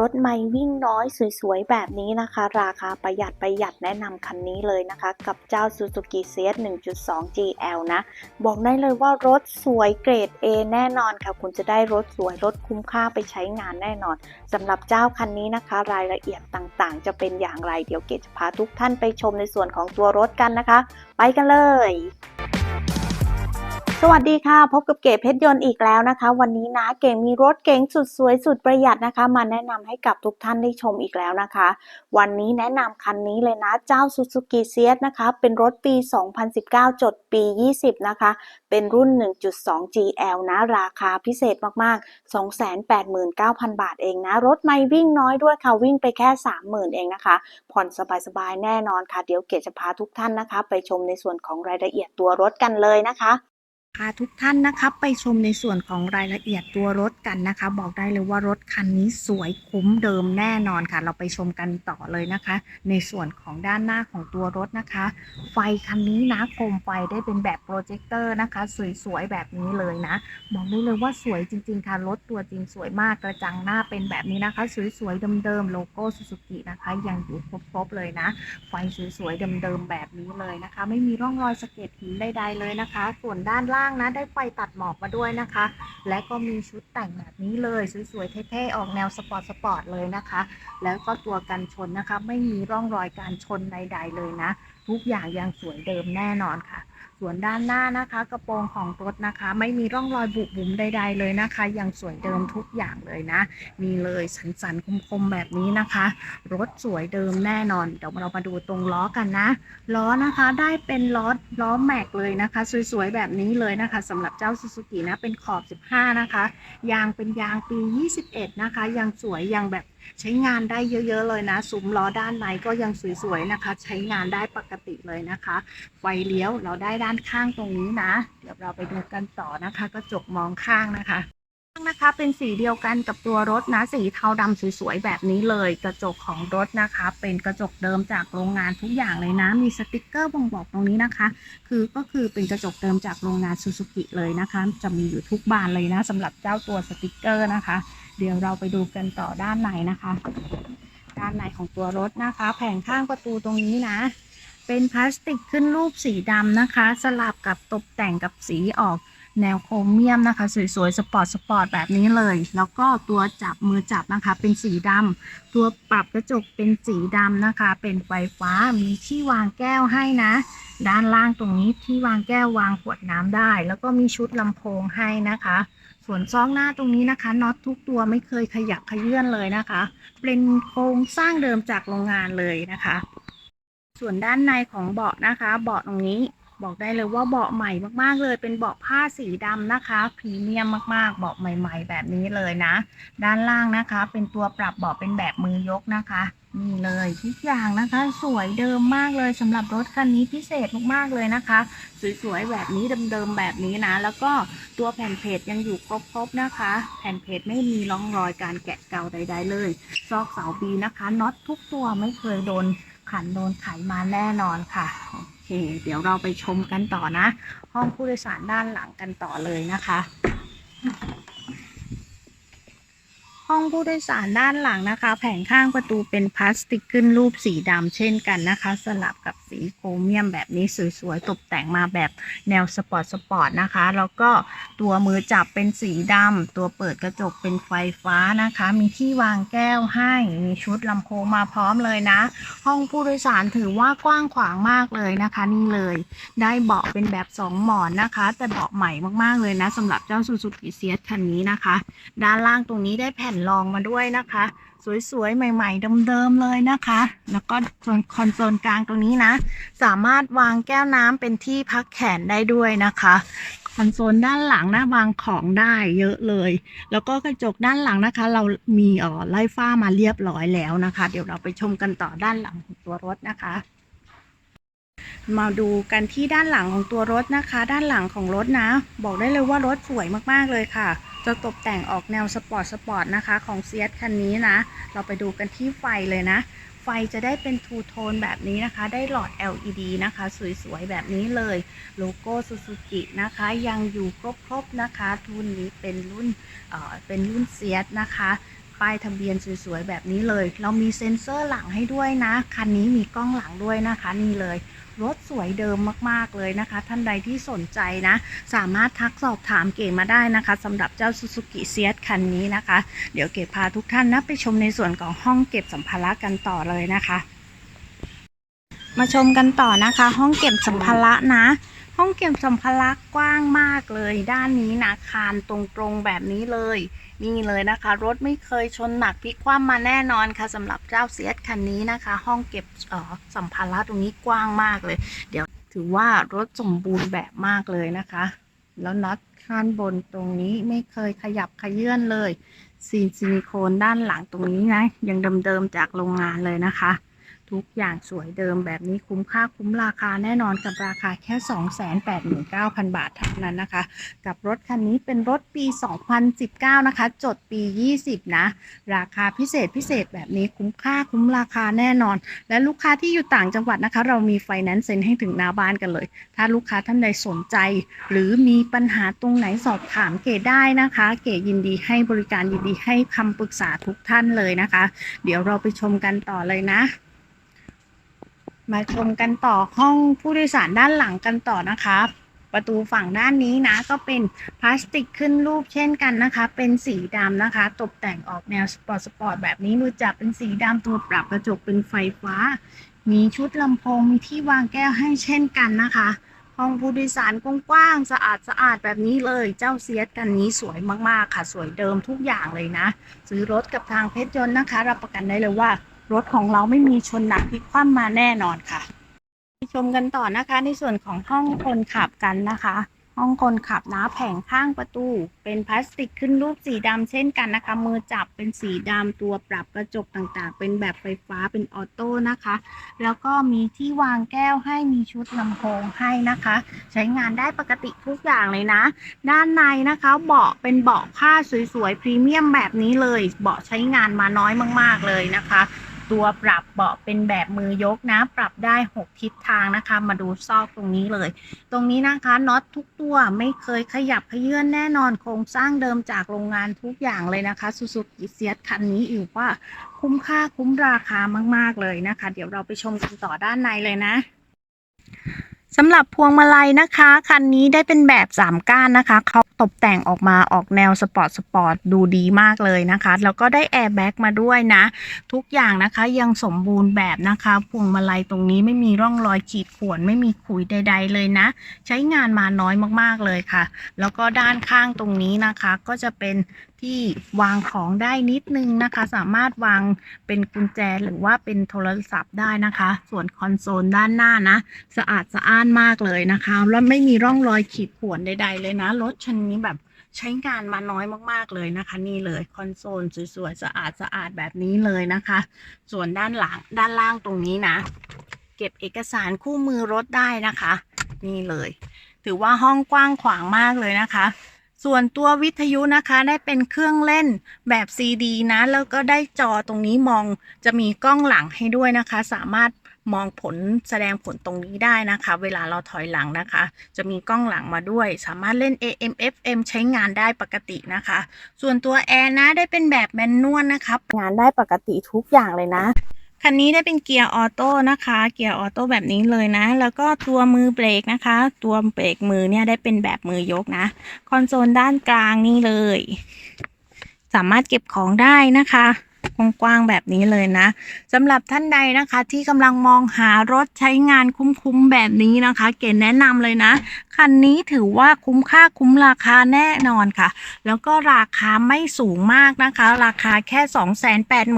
รถไม่วิ่งน้อยสวยๆ แบบนี้นะคะ ราคาประหยัดประหยัดแนะนำคันนี้เลยนะคะ กับเจ้า Suzuki CS 1.2 GL นะ บอกได้เลยว่ารถสวยเกรด A แน่นอนค่ะ คุณจะได้รถสวยรถคุ้มค่าไปใช้งานแน่นอนสำหรับเจ้าคันนี้นะคะ รายละเอียดต่างๆ จะเป็นอย่างไร เดี๋ยวเกดจะพาทุกท่านไปชมในส่วนของตัวรถกันนะคะ ไปกันเลย สวัสดีค่ะ พบกับเก๋เพชรยนต์อีกแล้วนะคะ วันนี้นะเก๋มีรถเก๋งสุดสวยสุดประหยัดนะคะ มาแนะนำให้กับทุกท่านได้ชมอีกแล้วนะคะ วันนี้แนะนำคันนี้เลยนะเจ้า Suzuki s i e t นะคะ เป็นรถปี 2019 จดปี 20 นะคะ เป็นรุ่น 1.2 GL นะ ราคาพิเศษมากๆ 289,000 บาทเองนะ รถไม่วิ่งน้อยด้วยค่ะวิ่งไปแค่ 30,000 เองนะคะ ผ่อนสบายๆแน่นอนค่ะเดี๋ยวเก๋จะพาทุกท่านนะคะ ไปชมในส่วนของรายละเอียดตัวรถกันเลยนะคะ พาทุกท่านนะคะไปชมในส่วนของรายละเอียดตัวรถกันนะคะ บอกได้เลยว่ารถคันนี้สวยคุ้มเดิมแน่นอนค่ะ เราไปชมกันต่อเลยนะคะ ในส่วนของด้านหน้าของตัวรถนะคะ ไฟคันนี้นะโคมไฟได้เป็นแบบโปรเจคเตอร์นะคะ สวยๆแบบนี้เลยนะบอกได้เลยว่าสวยจริง ๆ ค่ะรถตัวจริงสวยมากกระจังหน้าเป็นแบบนี้นะคะ สวยๆเดิมๆโลโก้ซูซูกินะคะ ยังอยู่ครบๆเลยนะ ไฟสวยๆเดิมๆแบบนี้เลยนะคะ ไม่มีร่องรอยสะเก็ดหินใดๆเลยนะคะ ส่วนด้านล่างนะ ได้ไฟตัดหมอกมาด้วยนะคะ และก็มีชุดแต่งแบบนี้เลยสวยๆเท่ๆออกแนวสปอร์ตสปอร์ตเลยนะคะ แล้วก็ตัวกันชนนะคะ ไม่มีร่องรอยการชนใดๆเลยนะ ทุกอย่างยังสวยเดิมแน่นอนค่ะ ส่วนด้านหน้านะคะ กระโปรงของรถนะคะ ไม่มีร่องรอยบุบบุ๋มใด ๆ เลยนะคะ ยังสวยเดิมทุกอย่างเลยนะนี่เลยสันๆคมๆแบบนี้นะคะ รถสวยเดิมแน่นอนเดี๋ยวเรามาดูตรงล้อกันนะ ล้อนะคะได้เป็นล้อล้อแม็กเลยนะคะ สวยๆแบบนี้เลยนะคะสำหรับเจ้า Suzuki นะเป็นขอบ 15 นะคะ ยางเป็นยางปี 21 นะคะ ยังสวยยังแบบ ใช้งานได้เยอะ ๆ เลยนะซุ้มล้อด้านในก็ยังสวยๆนะคะ ใช้งานได้ปกติเลยนะคะ ไฟเลี้ยวเราได้ด้านข้างตรงนี้นะ เดี๋ยวเราไปดูกันต่อนะคะ กระจกมองข้างนะคะนะคะเป็นสีเดียวกันกับตัวรถนะ สีเทาดำสวยๆแบบนี้เลย กระจกของรถนะคะ เป็นกระจกเดิมจากโรงงานทุกอย่างเลยนะ มีสติกเกอร์บ่งบอกตรงนี้นะคะ คือก็คือเป็นกระจกเดิมจากโรงงานซูซูกิเลยนะคะ จะมีอยู่ทุกบานเลยนะสำหรับเจ้าตัวสติกเกอร์นะคะ เดี๋ยวเราไปดูกันต่อด้านในนะคะ ด้านในของตัวรถนะคะ แผงข้างประตูตรงนี้นะ เป็นพลาสติกขึ้นรูปสีดำนะคะ สลับกับตกแต่งกับสีออกแนวโครเมียมนะคะ สวยๆ สปอร์ตสปอร์ตแบบนี้เลย แล้วก็ตัวจับมือจับนะคะ เป็นสีดำตัวปรับกระจกเป็นสีดำนะคะ เป็นไฟฟ้ามีที่วางแก้วให้นะ ด้านล่างตรงนี้ที่วางแก้ววางขวดน้ำได้ แล้วก็มีชุดลำโพงให้นะคะ ส่วนซองหน้าตรงนี้นะคะน็อตทุกตัวไม่เคยขยับขยื่นเลยนะคะ เป็นโครงสร้างเดิมจากโรงงานเลยนะคะ ส่วนด้านในของเบาะนะคะ เบาะตรงนี้บอกได้เลยว่าเบาะใหม่มากๆเลย เป็นเบาะผ้าสีดำนะคะพรีเมียมมากๆ เบาะใหม่ ๆ แบบนี้เลยนะ ด้านล่างนะคะ เป็นตัวปรับเบาะเป็นแบบมือยกนะคะ นี่เลยทุกอย่างนะคะ สวยเดิมมากเลยสำหรับรถคันนี้พิเศษมากๆเลยนะคะ สวยๆแบบนี้เดิมๆแบบนี้นะ แล้วก็ตัวแผ่นเพจยังอยู่ครบๆนะคะ แผ่นเพจไม่มีร่องรอยการแกะเก่าใด ๆ เลยซอกเสาบีนะคะน็อตทุกตัวไม่เคยโดนขันโดนไขมาแน่นอนค่ะโอเค เดี๋ยวเราไปชมกันต่อนะ ห้องผู้โดยสารด้านหลังกันต่อเลยนะคะ ห้องผู้โดยสารด้านหลังนะคะ แผงข้างประตูเป็นพลาสติกขึ้นรูปสีดำเช่นกันนะคะ สลับกับ สีโครเมียมแบบนี้สวยๆ ตกแต่งมาแบบแนวสปอร์ตสปอร์ตนะคะ แล้วก็ตัวมือจับเป็นสีดำตัวเปิดกระจกเป็นไฟฟ้านะคะ มีที่วางแก้วให้ มีชุดลำโพงมาพร้อมเลยนะ ห้องผู้โดยสารถือว่ากว้างขวางมากเลยนะคะ นี่เลย ได้เบาะเป็นแบบสองหมอนนะคะ แต่เบาะใหม่มากๆเลยนะสำหรับเจ้าซูซูกิเซียสคันนี้นะคะ ด้านล่างตรงนี้ได้แผ่นรองมาด้วยนะคะ สวยๆ ใหม่ ๆ เดิมๆ เลยนะคะ แล้วก็ส่วนคอนโซลกลางตรงนี้นะ สามารถวางแก้วน้ำเป็นที่พักแขนได้ด้วยนะคะ คอนโซลด้านหลังนะวางของได้เยอะเลย แล้วก็กระจกด้านหลังนะคะ เรามีอ่อไล่ฟ้ามาเรียบร้อยแล้วนะคะ เดี๋ยวเราไปชมกันต่อด้านหลังของตัวรถนะคะมาดูกันที่ด้านหลังของตัวรถนะคะ ด้านหลังของรถนะ บอกได้เลยว่ารถสวยมากๆเลยค่ะ จะตกแต่งออกแนวสปอร์ตสปอร์ตนะคะของเซียสคันนี้นะ เราไปดูกันที่ไฟเลยนะ ไฟจะได้เป็นทูโทนแบบนี้นะคะ ได้หลอด LED นะคะ สวยๆ แบบนี้เลย โลโก้ซูซูกินะคะ ยังอยู่ครบๆนะคะทุนนี้เป็นรุ่นเอ่อเป็นรุ่นเซียสนะคะ ป้ายทะเบียนสวยๆแบบนี้เลย เรามีเซ็นเซอร์หลังให้ด้วยนะ คันนี้มีกล้องหลังด้วยนะคะนี่เลย รถสวยเดิมมากๆเลยนะคะ ท่านใดที่สนใจนะ สามารถทักสอบถามเก๋มาได้นะคะสำหรับเจ้า Suzuki s i e t คันนี้นะคะ เดี๋ยวเก๋พาทุกท่านนะไปชมในส่วนของห้องเก็บสัมภาระกันต่อเลยนะคะ มาชมกันต่อนะคะ ห้องเก็บสัมภาระนะห้องเก็บสัมภาระกว้างมากเลย ด้านนี้นะคานตรงๆแบบนี้เลย นี่เลยนะคะ รถไม่เคยชนหนักพลิกคว่ำมาแน่นอนค่ะสำหรับเจ้าเซียสคันนี้นะคะ ห้องเก็บออสัมภาระตรงนี้กว้างมากเลย เดี๋ยวถือว่ารถสมบูรณ์แบบมากเลยนะคะ แล้วน็อตข้างบนตรงนี้ไม่เคยขยับขยื่นเลยซีนซิลิโคนด้านหลังตรงนี้นะยังเดิมๆจากโรงงานเลยนะคะ ทุกอย่างสวยเดิมแบบนี้คุ้มค่าคุ้มราคาแน่นอนกับราคาแค่ 289,000 บาทเท่านั้นนะคะ กับรถคันนี้เป็นรถปี 2019 นะคะ จดปี 20 นะ ราคาพิเศษพิเศษแบบนี้คุ้มค่าคุ้มราคาแน่นอน และลูกค้าที่อยู่ต่างจังหวัดนะคะ เรามีไฟแนนซ์เซ็นให้ถึงหน้าบ้านกันเลย ถ้าลูกค้าท่านใดสนใจ หรือมีปัญหาตรงไหนสอบถามเก๋ได้นะคะ เก๋ยินดีให้บริการยินดีให้คำปรึกษาทุกท่านเลยนะคะ เดี๋ยวเราไปชมกันต่อเลยนะ มาชมกันต่อห้องผู้โดยสารด้านหลังกันต่อนะคะประตูฝั่งด้านนี้นะก็เป็นพลาสติกขึ้นรูปเช่นกันนะคะ เป็นสีดำนะคะ ตกแต่งออกแนวสปอร์ตสปอร์ตแบบนี้มือจับเป็นสีดำตัวปรับกระจกเป็นไฟฟ้า มีชุดลำโพงมีที่วางแก้วให้เช่นกันนะคะ ห้องผู้โดยสารกว้างๆสะอาดสะอาดแบบนี้เลยเจ้าเซียสกันนี้สวยมากๆค่ะ สวยเดิมทุกอย่างเลยนะ ซื้อรถกับทางเพชรยนต์นะคะ รับประกันได้เลยว่า รถของเราไม่มีชนหนักพลิกคว่ำมาแน่นอนค่ะ ชมกันต่อนะคะในส่วนของห้องคนขับกันนะคะ ห้องคนขับนะแผงข้างประตู เป็นพลาสติกขึ้นรูปสีดำเช่นกันนะคะ มือจับเป็นสีดำตัวปรับกระจกต่างๆ เป็นแบบไฟฟ้าเป็นออโต้นะคะ แล้วก็มีที่วางแก้วให้มีชุดลำโพงให้นะคะ ใช้งานได้ปกติทุกอย่างเลยนะ ด้านในนะคะเบาะเป็นเบาะผ้าสวยๆพรีเมียมแบบนี้เลย เบาะใช้งานมาน้อยมาก ๆเลยนะคะ ตัวปรับเบาะเป็นแบบมือยกนะ ปรับได้ 6 ทิศทางนะคะ มาดูซอกตรงนี้เลย ตรงนี้นะคะน็อตทุกตัวไม่เคยขยับขยื่นแน่นอนโครงสร้างเดิมจากโรงงานทุกอย่างเลยนะคะซูซูกิเซียสคันนี้อีกว่าคุ้มค่าคุ้มราคามาก ๆ เลยนะคะ เดี๋ยวเราไปชมกันต่อด้านในเลยนะ สำหรับพวงมาลัยนะคะ คันนี้ได้เป็นแบบ3ก้านนะคะเขาตกแต่งออกมาออกแนวสปอร์ตสปอร์ตดูดีมากเลยนะคะ แล้วก็ได้แอร์แบ็กมาด้วยนะ ทุกอย่างนะคะยังสมบูรณ์แบบนะคะ พวงมาลัยตรงนี้ไม่มีร่องรอยขีดข่วนไม่มีขุยใด ๆ เลยนะ ใช้งานมาน้อยมากๆเลยค่ะ แล้วก็ด้านข้างตรงนี้นะคะก็จะเป็น ที่วางของได้นิดนึงนะคะ สามารถวางเป็นกุญแจหรือว่าเป็นโทรศัพท์ได้นะคะ ส่วนคอนโซลด้านหน้านะ สะอาดสะอ้านมากเลยนะคะ แล้วไม่มีร่องรอยขีดข่วนใด ๆ เลยนะ รถคันนี้แบบใช้งานมาน้อยมากๆเลยนะคะ นี่เลยคอนโซลสวยๆสะอาดสะอาดแบบนี้เลยนะคะ ส่วนด้านหลังด้านล่างตรงนี้นะ เก็บเอกสารคู่มือรถได้นะคะ นี่เลย ถือว่าห้องกว้างขวางมากเลยนะคะ ส่วนตัววิทยุนะคะได้เป็นเครื่องเล่นแบบซีดีนะ แล้วก็ได้จอตรงนี้มองจะมีกล้องหลังให้ด้วยนะคะ สามารถมองผลแสดงผลตรงนี้ได้นะคะ เวลาเราถอยหลังนะคะ จะมีกล้องหลังมาด้วย สามารถเล่น AM FM ใช้งานได้ปกตินะคะ ส่วนตัวแอร์นะได้เป็นแบบแมนนวลนะคะงานได้ปกติทุกอย่างเลยนะ คันนี้ได้เป็นเกียร์ออโต้นะคะ เกียร์ออโต้แบบนี้เลยนะ แล้วก็ตัวมือเบรกนะคะ ตัวเบรกมือเนี่ยได้เป็นแบบมือยกนะ คอนโซลด้านกลางนี่เลย สามารถเก็บของได้นะคะกว้างๆแบบนี้เลยนะสำหรับท่านใดนะคะที่กำลังมองหารถใช้งานคุ้มๆแบบนี้นะคะ เก๋แนะนำเลยนะคันนี้ถือว่าคุ้มค่าคุ้มราคาแน่นอนค่ะ แล้วก็ราคาไม่สูงมากนะคะ ราคาแค่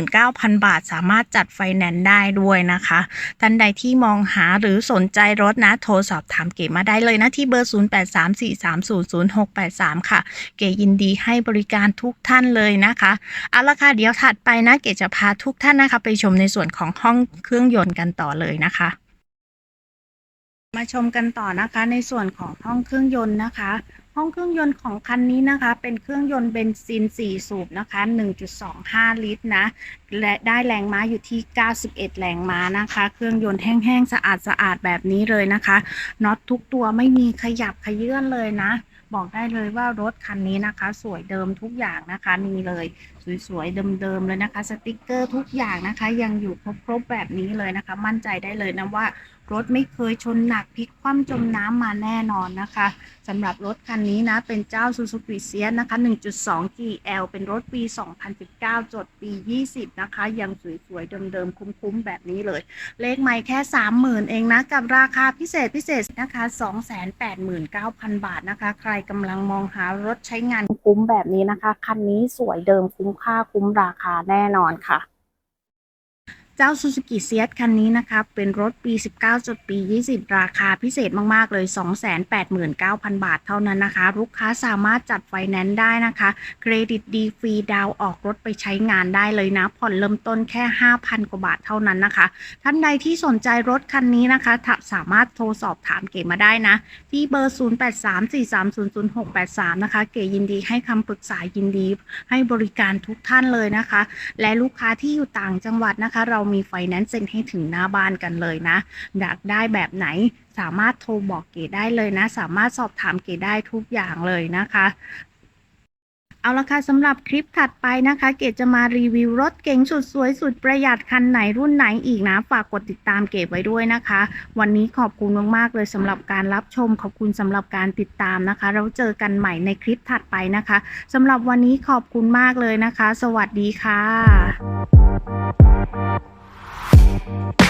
289,000 บาท สามารถจัดไฟแนนซ์ได้ด้วยนะคะ ท่านใดที่มองหาหรือสนใจรถนะ โทรสอบถามเก๋มาได้เลยนะ ที่เบอร์ 0834300683 ค่ะ เก๋ยินดีให้บริการทุกท่านเลยนะคะเอาละค่ะเดี๋ยวถัดไปนะ เก๋จะพาทุกท่านนะคะ ไปชมในส่วนของห้องเครื่องยนต์กันต่อเลยนะคะ มาชมกันต่อนะคะในส่วนของห้องเครื่องยนต์นะคะ ห้องเครื่องยนต์ของคันนี้นะคะ เป็นเครื่องยนต์เบนซิน 4 สูบนะคะ 1.25 ลิตรนะและได้แรงม้าอยู่ที่ 91 แรงม้านะคะ เครื่องยนต์แห้งๆ สะอาดสะอาดแบบนี้เลยนะคะน็อตทุกตัวไม่มีขยับขยื่นเลยนะ บอกได้เลยว่ารถคันนี้นะคะ สวยเดิมทุกอย่างนะคะนี่เลย สวยๆ เดิมๆเลยนะคะ สติกเกอร์ทุกอย่างนะคะ ยังอยู่ครบๆแบบนี้เลยนะคะ มั่นใจได้เลยนะว่ารถไม่เคยชนหนักพลิกคว่ำจมน้ำมาแน่นอนนะคะสำหรับรถคันนี้นะเป็นเจ้า Suzuki s i e นะคะ 1.2 GL เป็นรถปี 2019 จดปี 20 นะคะ ยังสวยๆ เดิมๆ คุ้มๆ แบบนี้เลย เลขใหม่แค่ 30,000 เองนะ กับราคาพิเศษพิเศษนะคะ 289,000 บาทนะคะ ใครกำลังมองหารถใช้งานคุ้มแบบนี้นะคะ คันนี้สวยเดิมคุ้มค่าคุ้มราคาแน่นอนค่ะ เจ้า Suzuki s i e คันนี้นะคะ เป็นรถปี 19จดปี 20 ราคาพิเศษมาก ๆ เลย 289,000 บาทเท่านั้นนะคะ ลูกค้าสามารถจัดไฟแนนซ์ได้นะคะ เครดิตดีฟรีดาวออกรถไปใช้งานได้เลยนะ ผ่อนเริ่มต้นแค่ 5,000 กว่าบาทเท่านั้นนะคะ ท่านใดที่สนใจรถคันนี้นะคะถ้าสามารถโทรสอบถามเก๋มาได้นะ ที่เบอร์ 0834300683 นะคะ เก๋ยินดีให้คำปรึกษายินดีให้บริการทุกท่านเลยนะคะ และลูกค้าที่อยู่ต่างจังหวัดนะคะเรามีไฟแนนซ์เซ็นให้ถึงหน้าบ้านกันเลยนะอยากได้แบบไหนสามารถโทรบอกเก๋ได้เลยนะ สามารถสอบถามเก๋ได้ทุกอย่างเลยนะคะเอาละค่ะสำหรับคลิปถัดไปนะคะ เกดจะมารีวิวรถเก๋งสุดสวยสุดประหยัดคันไหนรุ่นไหนอีกนะ ฝากกดติดตามเกดไว้ด้วยนะคะ วันนี้ขอบคุณมากๆเลยสำหรับการรับชม ขอบคุณสำหรับการติดตามนะคะ เราเจอกันใหม่ในคลิปถัดไปนะคะสำหรับวันนี้ขอบคุณมากเลยนะคะ สวัสดีค่ะ you